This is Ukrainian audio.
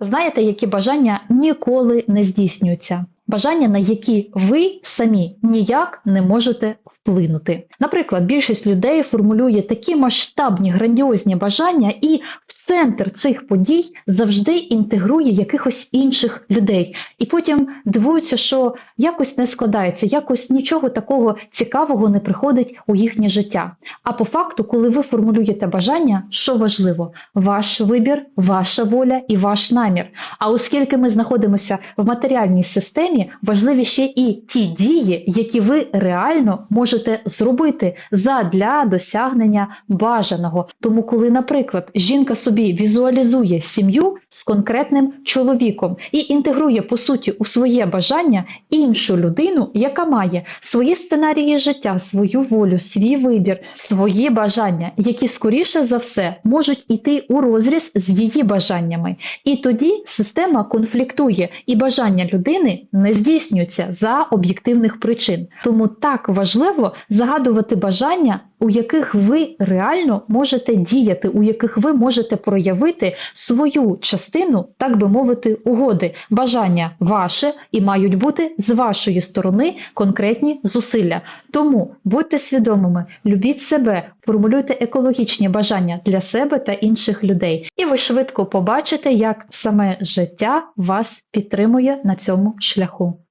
Знаєте, які бажання ніколи не здійснюються? Бажання, на які ви самі ніяк не можете вплинути. Наприклад, більшість людей формулює такі масштабні грандіозні бажання, і в центр цих подій завжди інтегрує якихось інших людей. І потім дивуються, що якось не складається, якось нічого такого цікавого не приходить у їхнє життя. А по факту, коли ви формулюєте бажання, що важливо? Ваш вибір, ваша воля і ваш намір. А оскільки ми знаходимося в матеріальній системі, важливі ще і ті дії, які ви реально можете зробити задля досягнення бажаного. Тому, коли, наприклад, жінка собі візуалізує сім'ю з конкретним чоловіком і інтегрує по суті у своє бажання іншу людину, яка має свої сценарії життя, свою волю, свій вибір, свої бажання, які скоріше за все можуть іти у розріз з її бажаннями. І тоді система конфліктує, і бажання людини не здійснюються за об'єктивних причин. Тому так важливо загадувати бажання, у яких ви реально можете діяти, у яких ви можете проявити свою частину, так би мовити, угоди. Бажання ваше і мають бути з вашої сторони конкретні зусилля. Тому будьте свідомими, любіть себе, формулюйте екологічні бажання для себе та інших людей, і ви швидко побачите, як саме життя вас підтримує на цьому шляху.